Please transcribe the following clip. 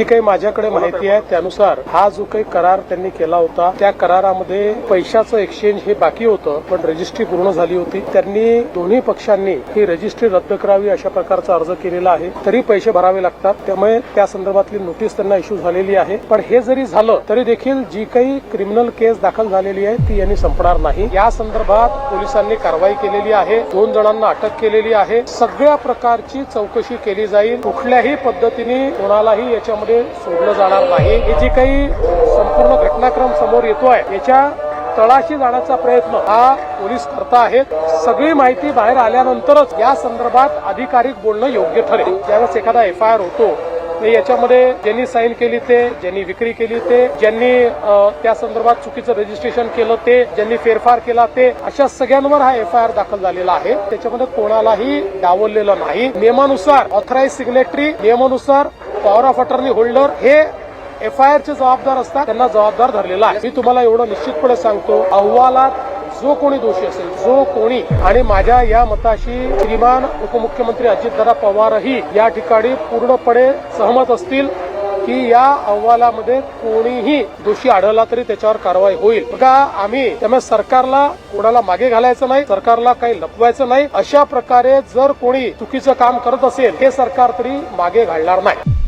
जी काही माझ्याकडे माहिती आहे त्यानुसार हा जो काही करार त्यांनी केला होता त्या करारामध्ये पैशाचं एक्सचेंज हे बाकी होतं पण रजिस्ट्री पूर्ण झाली होती. त्यांनी दोन्ही पक्षांनी ही रजिस्ट्री रद्द करावी अशा प्रकारचा अर्ज केलेला आहे. तरी पैसे भरावे लागतात. त्यामुळे त्या संदर्भातली नोटीस त्यांना इश्यू झालेली आहे. पण हे जरी झालं तरी देखील जी काही क्रिमिनल केस दाखल झालेली आहे ती यांनी संपणार नाही. या संदर्भात पोलिसांनी कारवाई केलेली आहे. दोन जणांना अटक केलेली आहे. सगळ्या प्रकारची चौकशी केली जाईल. कुठल्याही पद्धतीने कोणालाही याच्यामध्ये सोडलं जाणार नाही. हे जे काही संपूर्ण घटनाक्रम समोर येतो आहे याच्या तळाशी जाण्याचा प्रयत्न हा पोलीस करता आहेत. सगळी माहिती बाहेर आल्यानंतरच या संदर्भात अधिकारिक बोलणं योग्य ठरेल. ज्यावेळेस एखादा एफ आय आर होतो याच्यामध्ये ज्यांनी साईन केली ते ज्यांनी विक्री केली ते ज्यांनी त्या संदर्भात चुकीचं रजिस्ट्रेशन केलं ते ज्यांनी फेरफार केला ते अशा सगळ्यांवर हा एफ आय आर दाखल झालेला आहे. त्याच्यामध्ये कोणालाही डावललेलं नाही. नियमानुसार ऑथराईज सिग्नेटरी नियमानुसार पॉवर ऑफ अटर्नी होल्डर हे एफ आय आरचे जबाबदार असतात. त्यांना जबाबदार धरलेला आहे. मी तुम्हाला एवढं निश्चितपणे सांगतो अहवालात जो कोणी दोषी असेल जो कोणी आणि माझ्या या मताशी श्रीमान उपमुख्यमंत्री अजितदादा पवारही या ठिकाणी पूर्णपणे सहमत असतील की या अहवालामध्ये कोणीही दोषी आढळला तरी त्याच्यावर कारवाई होईल. बघा आम्ही त्यामुळे सरकारला कोणाला मागे घालायचं नाही सरकारला काही लपवायचं नाही. अशा प्रकारे जर कोणी चुकीचं काम करत असेल हे सरकार तरी मागे घालणार नाही.